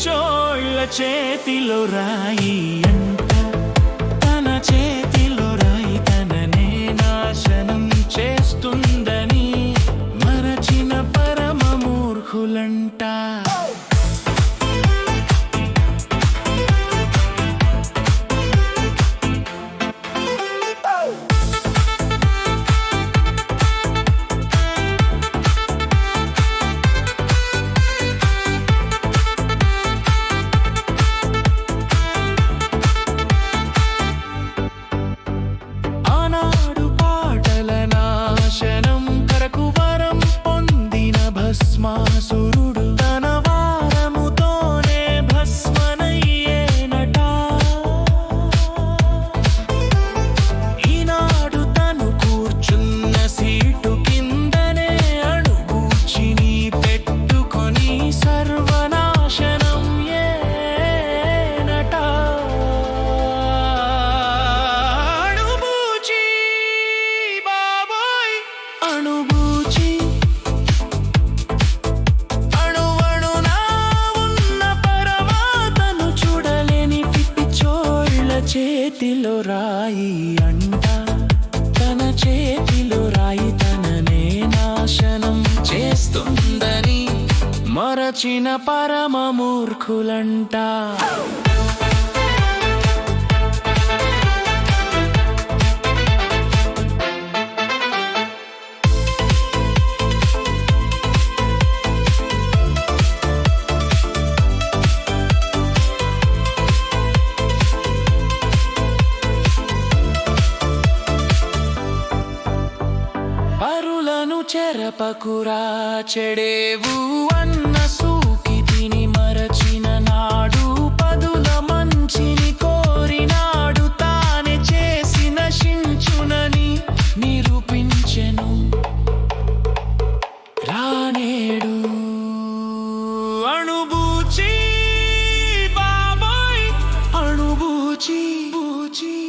పిచ్చోళ్ళ చేతిలో రాయి చేతిలో రాయి అంట తన చేతిలో రాయి తననే నాశనం చేస్తుందని మరచిన పరమ మూర్ఖులంట. చెరపకురా చెడేవు అన్న సూకితిని మరచిన నాడు పదుల మంచిని కోరినాడు తానే చేసి నశించునని నిరూపించెను. రానేడు. అణుబూచి బాబాయ్ అణుబూచి బూచి.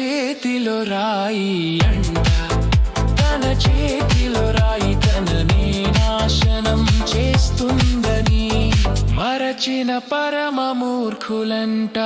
చేతిలో రాయి అంట. తన చేతిలో రాయి తననే నాశనం చేస్తుందని. మరచిన పరమ మూర్ఖులంట.